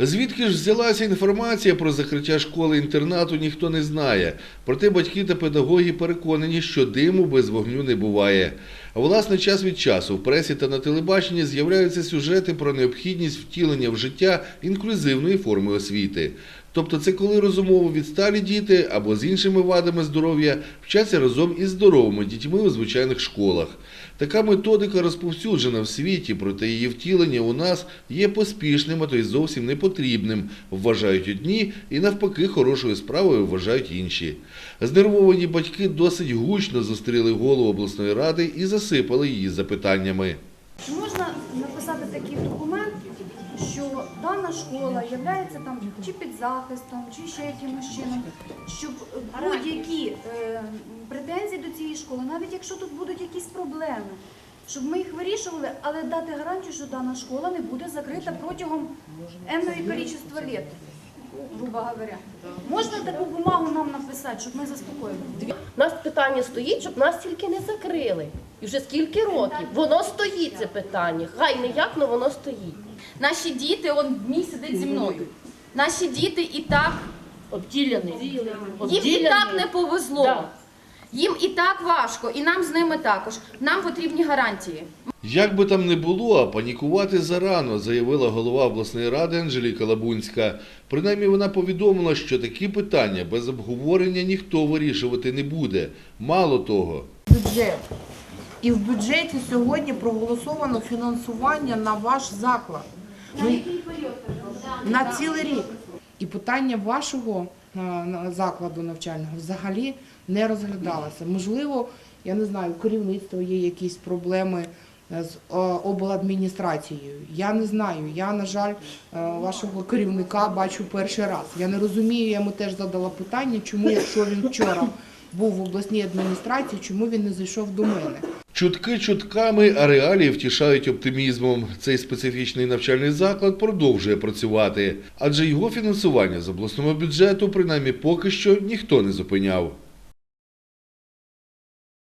Звідки ж взялася інформація про закриття школи-інтернату, ніхто не знає. Проте батьки та педагоги переконані, що диму без вогню не буває. Власне, час від часу в пресі та на телебаченні з'являються сюжети про необхідність втілення в життя інклюзивної форми освіти. Тобто це коли розумово відсталі діти або з іншими вадами здоров'я вчаться разом із здоровими дітьми у звичайних школах. Така методика розповсюджена в світі, проте її втілення у нас є поспішним, а то й зовсім непотрібним, вважають одні, і навпаки хорошою справою вважають інші. Знервовані батьки досить гучно зустріли голову обласної ради і засипали її запитаннями. Чи можна написати такий документ, що дана школа є там чи під захистом, чи ще якимось чином, щоб будь-які е, претензії до цієї школи, навіть якщо тут будуть якісь проблеми, щоб ми їх вирішували, але дати гарантію, що дана школа не буде закрита протягом енної кількості літ, грубо говоря. Можна таку бумагу нам написати, щоб ми заспокоїли? У нас питання стоїть, щоб нас тільки не закрили. І вже скільки років? Воно стоїть це питання. Хай не як, але воно стоїть. Наші діти, он мій сидить зі мною. Наші діти і так, Обділені. їм і так не повезло. Їм і так важко, і нам з ними також. Нам потрібні гарантії. Як би там не було, а панікувати зарано, заявила голова обласної ради Анжеліка Лабунська. Принаймні вона повідомила, що такі питання без обговорення ніхто вирішувати не буде. Мало того, бюджет. І в бюджеті сьогодні проголосовано фінансування на ваш заклад. Ну, на цілий рік. І питання вашого на- закладу навчального взагалі не розглядалося. Можливо, я не знаю, у керівництва є якісь проблеми е, з е, обладміністрацією. Я не знаю. Я, на жаль, е, вашого керівника бачу перший раз. Я не розумію, я йому теж задала питання, чому, якщо він вчора був в обласній адміністрації, чому він не зайшов до мене. Чутки чутками, а реалії втішають оптимізмом. Цей специфічний навчальний заклад продовжує працювати, адже його фінансування з обласного бюджету, принаймні поки що, ніхто не зупиняв.